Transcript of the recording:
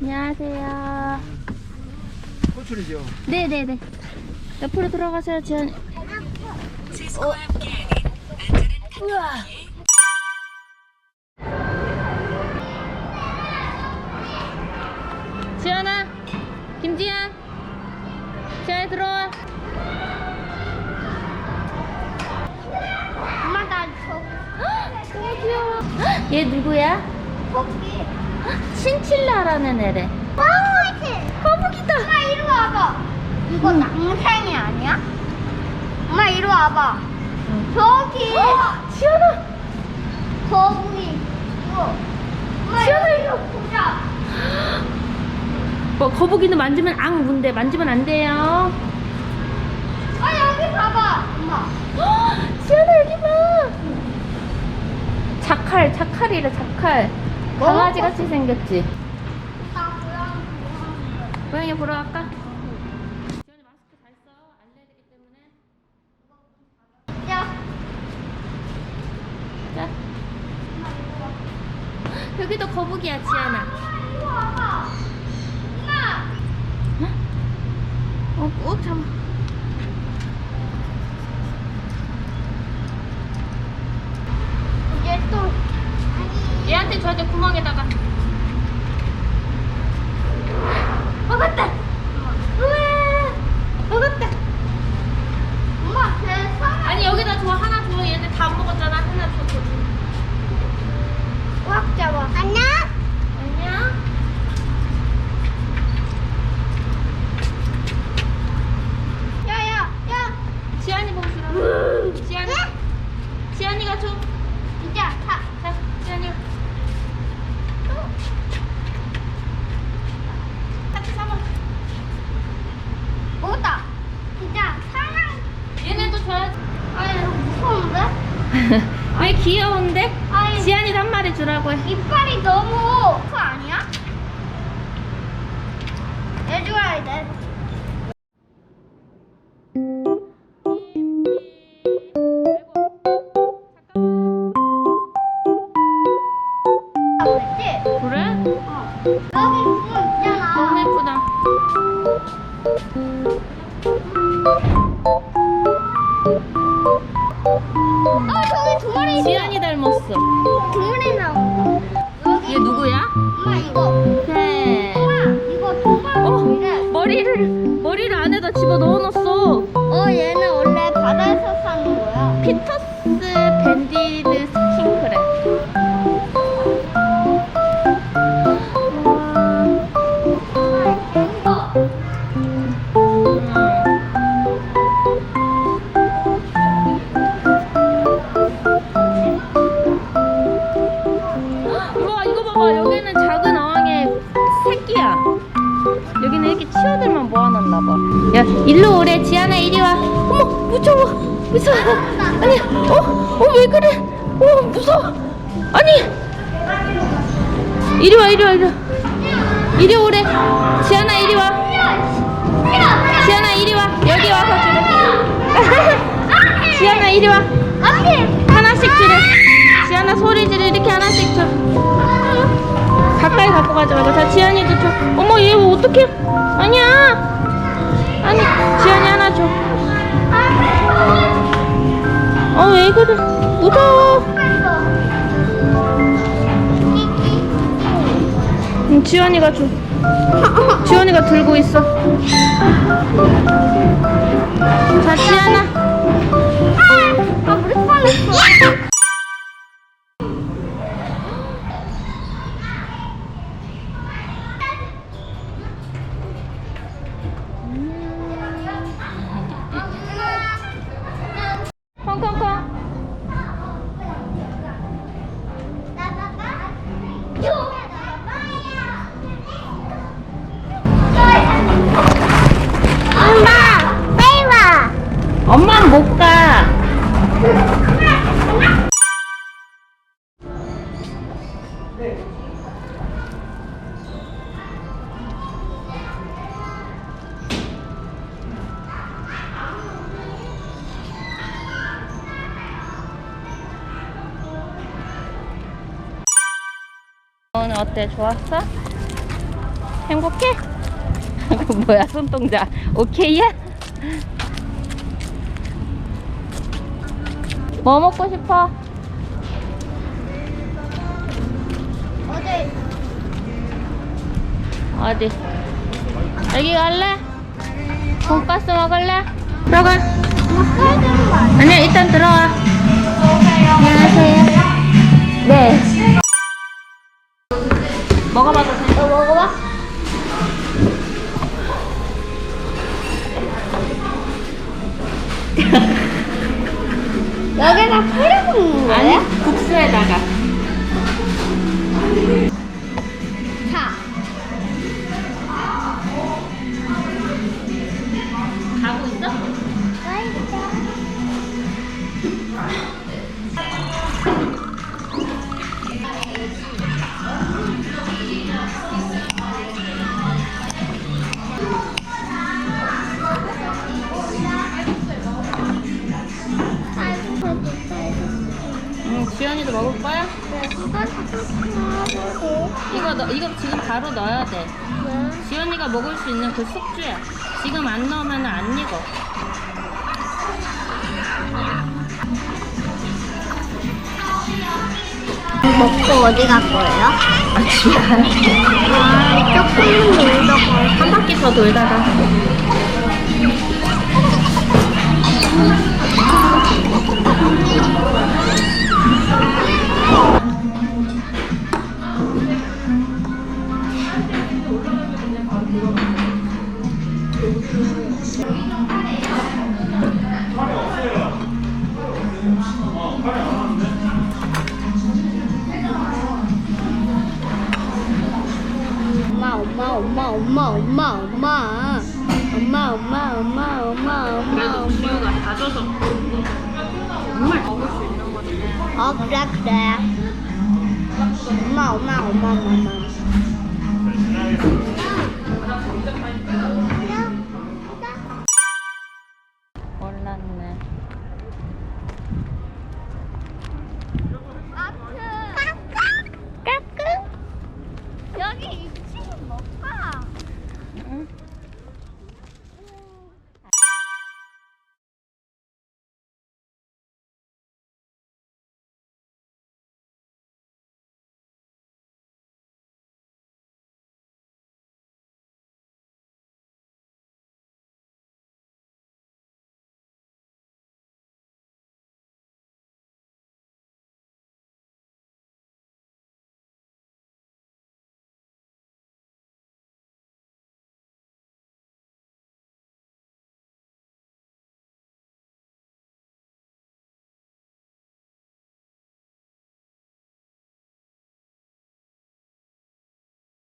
안녕하세요. 호출이죠. 네네네. 옆으로 들어가세요, 지연. 어. 우와. 지연아, 김지연, 지연이 들어와. 엄마 나 저, 너무 귀여워. 얘 누구야? 거기 신칠라라는 애래. 거북이 거북이다. 엄마 이리 와봐. 이거 낭생이 아니야? 엄마 이리 와봐. 저기. 지연아, 거북이. 이거. 엄마 지연아, 이거 보자. 뭐 거북이는 만지면 앙 문대. 만지면 안 돼요. 아 여기 봐봐. 엄마. 지연아 여기 봐. 자칼, 자칼이래 자칼. 강아지 같이 생겼지. 나 고양이 보러 갈까? 지연이 마스크 잘 써. 알레르기 때문에. 야 자. 여기도 거북이야 엄마 어, 꼭 잡아. 이제 또 얘한테 줘야 돼 구멍에다가. 먹었다. 우와, 먹었다. 엄마 세상에 아니 여기다 줘 하나 줘. 얘네 다 안 먹었잖아. 하나 줘. 줘. 줘. 꽉 잡아 안녕 안녕. 야야 야 지안이 보고 주라. 지안이. 지안이가 줘. 이제 다 자, 지안이가. 같이 잡아. 먹었다 진짜 사랑 얘네도 줘야지. 아 이거 무서운데? 왜 귀여운데? 아니 지안이도 한 해. 이빨이 너무 그거 아니야? 해줘야 돼. 어. 여기 그거 있잖아. 너무 예쁘다. 어 저기 두 마리 있어. 지안이 닮았어. 머리를 머리를 안에다 집어 넣어놨어. 어 얘는 원래 바다에서 사는 거야. 피터스 밴디드 스킹크랩. 이거 나 봐. 야, 일로 오래. 지안아, 이리 와. 어머, 무서워. 무서워. 아니, 어, 어, 왜 그래? 어, 무서워. 아니. 이리 와, 이리 와, 이리 와. 이리 오래. 지안아, 이리 와. 지안아, 이리 와. 여기 와서 주래. 지안아, 이리 와. 하나씩 주래. 지안아, 소리 지르 이렇게 하나씩 줘. 가까이 갖고 가지 말고 자 지안이도 줘 어머 얘 어떡해 아니야 아니 지안이 하나 줘 어왜 그래 무서워. 응, 지안이가 줘. 지안이가 들고 있어 못 가 오늘 어때? 좋았어? 행복해? 그 뭐야 손동작 오케이야? 뭐 먹고 싶어? 어제 어디? 여기 갈래? 돈가스 먹을래? 들어가? 아니야 일단 들어와 거야? 아니 국수에다가 응 지연이도 먹을 거야? 이거 너, 이거 지금 바로 넣어야 돼 지연이가 먹을 수 있는 그 숙주야 지금 안 넣으면 안 익어 먹고 어디 갈 거예요? 아 지연 아, 조금 놀다가. 한 바퀴 더 돌다가 엄마, 엄마, 엄마. 엄마, 엄마, 엄마, 엄마, 엄마, 그래도 엄마. 지우가 다져서 정말 먹을 수 있는 거잖아. 어, 그래, 그래. 엄마, 엄마, 엄마, 엄마, 엄마. 몰랐네. 까꿍. 여기